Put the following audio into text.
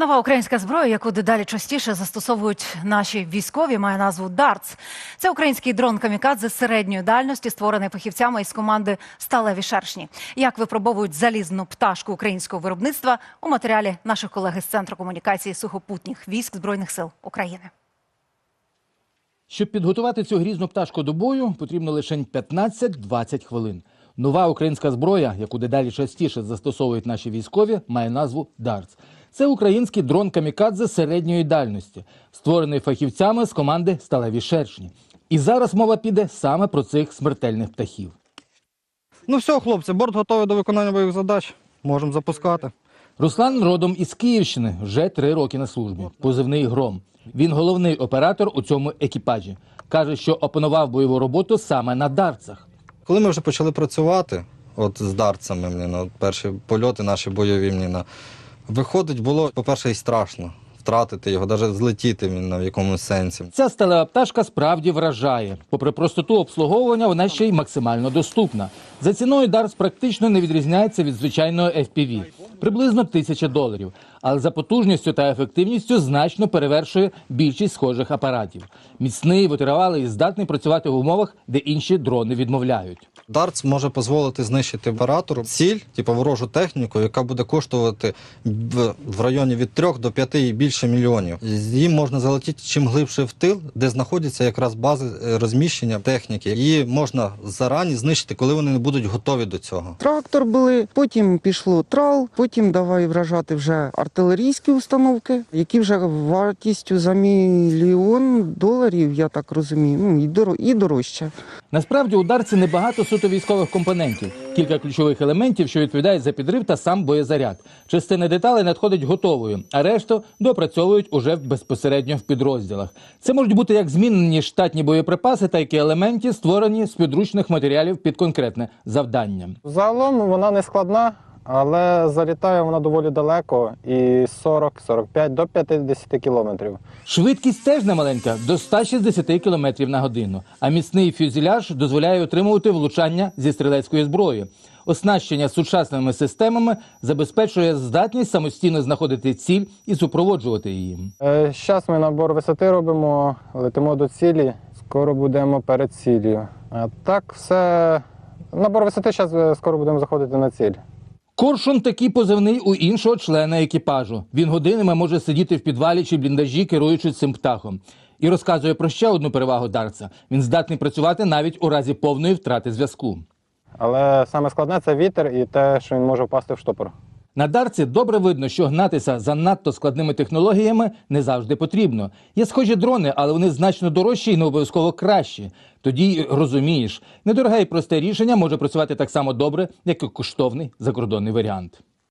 Нова українська зброя, яку дедалі частіше застосовують наші військові, має назву «Дартс». Це український дрон камікадзе середньої дальності, створений фахівцями із команди Сталеві шершні. Як випробовують залізну пташку українського виробництва у матеріалі наших колег із центру комунікації сухопутніх військ збройних сил України. Щоб підготувати цю грізну пташку до бою, потрібно лише 15-20 хвилин. Нова українська зброя, яку дедалі частіше застосовують наші військові, має назву «Дартс». Це український дрон камікадзе середньої дальності, створений фахівцями з команди Сталеві шершні. І зараз мова піде саме про цих смертельних птахів. Ну все, хлопці, борт готовий до виконання бойових задач. Можемо запускати. Руслан родом із Київщини, вже три роки на службі. Позивний гром. Він головний оператор у цьому екіпажі. Каже, що опанував бойову роботу саме на дарцах. Коли ми вже почали працювати, от з дарцями, мені, от перші польоти наші бойові мені, на- виходить, було, по-перше, і страшно втратити його, навіть злетіти мені, в якомусь сенсі. Ця сталева пташка справді вражає. Попри простоту обслуговування, вона ще й максимально доступна. За ціною Дарс практично не відрізняється від звичайного FPV – приблизно тисяча доларів. Але за потужністю та ефективністю значно перевершує більшість схожих апаратів. Міцний, витривалий і здатний працювати в умовах, де інші дрони відмовляють. Дартс може дозволити знищити оператору ціль, типу ворожу техніку, яка буде коштувати в, районі від 3 до 5 і більше мільйонів. Їм можна залетіти чим глибше в тил, де знаходяться якраз бази е, розміщення техніки. Її можна зарані знищити, коли вони не будуть готові до цього. Трактор були, потім пішло трал, потім давай вражати вже артилерійські установки, які вже вартістю за мільйон доларів, я так розумію, ну і дорожче. Насправді у Дарці небагато суто військових компонентів, кілька ключових елементів, що відповідають за підрив та сам боєзаряд. Частина деталей надходить готовою, а решту допрацьовують уже безпосередньо в підрозділах. Це можуть бути як змінені штатні боєприпаси, так і елементи, створені з підручних матеріалів під конкретне завдання. Загалом вона не складна, але залітає вона доволі далеко і 40-45 до 50 кілометрів. Швидкість теж немаленька до 160 км на годину, а міцний фюзеляж дозволяє отримувати влучання зі стрілецької зброї. Оснащення сучасними системами забезпечує здатність самостійно знаходити ціль і супроводжувати її. Зараз ми набор висоти робимо, летимо до цілі, скоро будемо перед ціллю. А так все. Набор висоти зараз скоро будемо заходити на ціль. Коршун такий позивний у іншого члена екіпажу. Він годинами може сидіти в підвалі чи бліндажі, керуючи цим птахом. І розказує про ще одну перевагу Дарца. Він здатний працювати навіть у разі повної втрати зв'язку. Але саме складне це вітер і те, що він може впасти в штопор. На дарці добре видно, що гнатися за надто складними технологіями не завжди потрібно. Є схожі дрони, але вони значно дорожчі і не обов'язково кращі. Тоді розумієш, недороге і просте рішення може працювати так само добре, як і коштовний закордонний варіант.